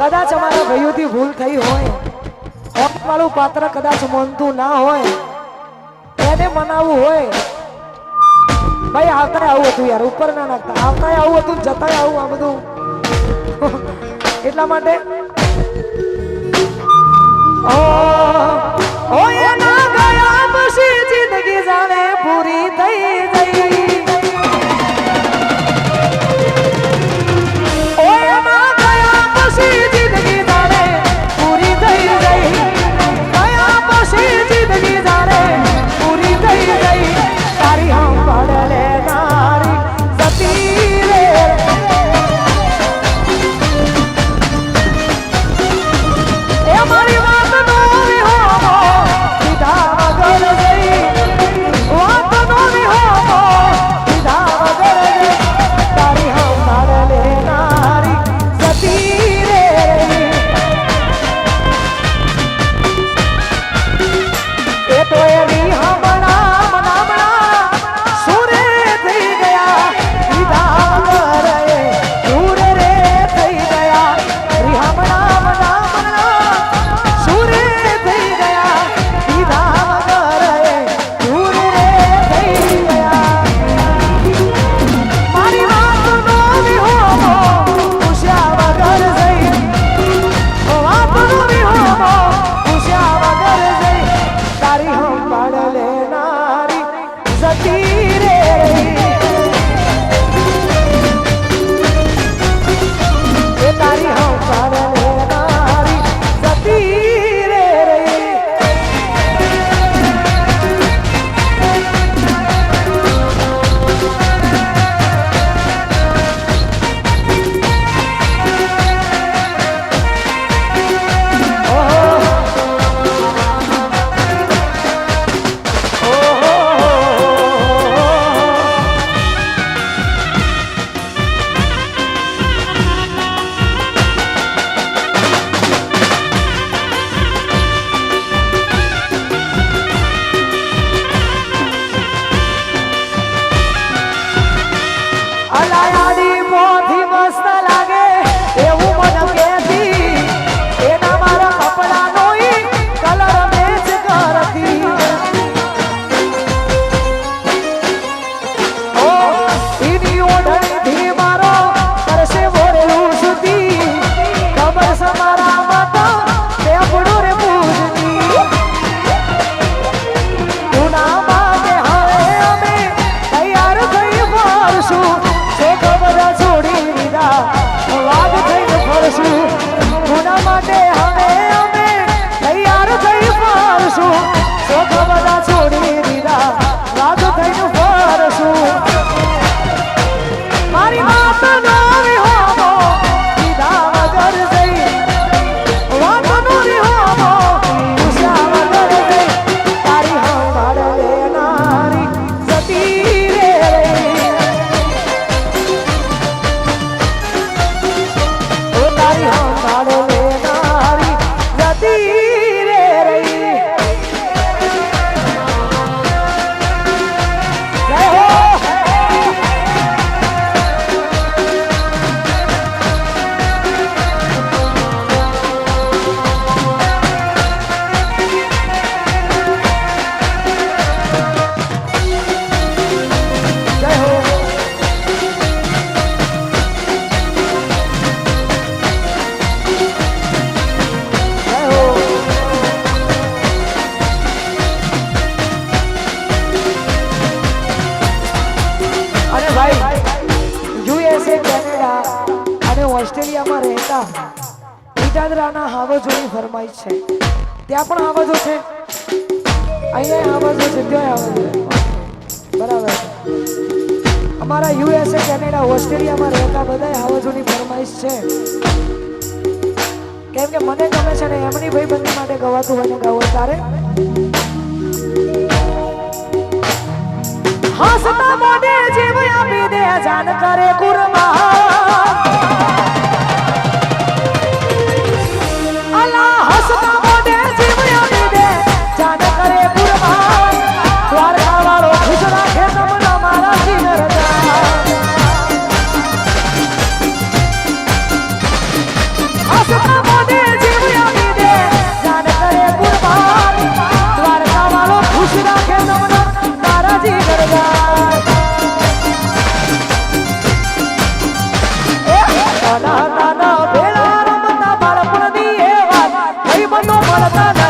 કદાચ અમારા ભાઈઓથી ભૂલ થઈ હોય વાળું પાત્ર કદાચ મનતું ના હોય એને મનાવવું હોય ભાઈ આવતા આવું હતું યાર ઉપર ના નાખતા આવતા આવું હતું જતા આવું આ બધું એટલા માટે ઓ ગયા પછી જિંદગી જાણે પૂરી થઈ જાય કેનેડા ઓસ્ટ્રેલિયામાં રહેતા બધા આવા જૂની ફરમાઈશ છે. કેમ કે મને ગમે છે ને એમની ભાઈબંધી માટે ગવાતું મને ગાવો તારે? હસતા મોઢે જીવ આપી દે, જાન કરે કુરમા. la la la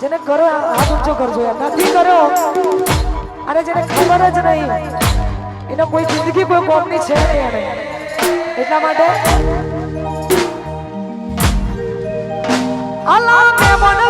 જેને કરો હાથ ઊંચો કરજો નથી કરો અરે જેને ખબર જ નહીં, એનો કોઈ જિંદગી કોઈ કોમની છે નહીં એને એટલા માટે અલ્લાહ મેં મને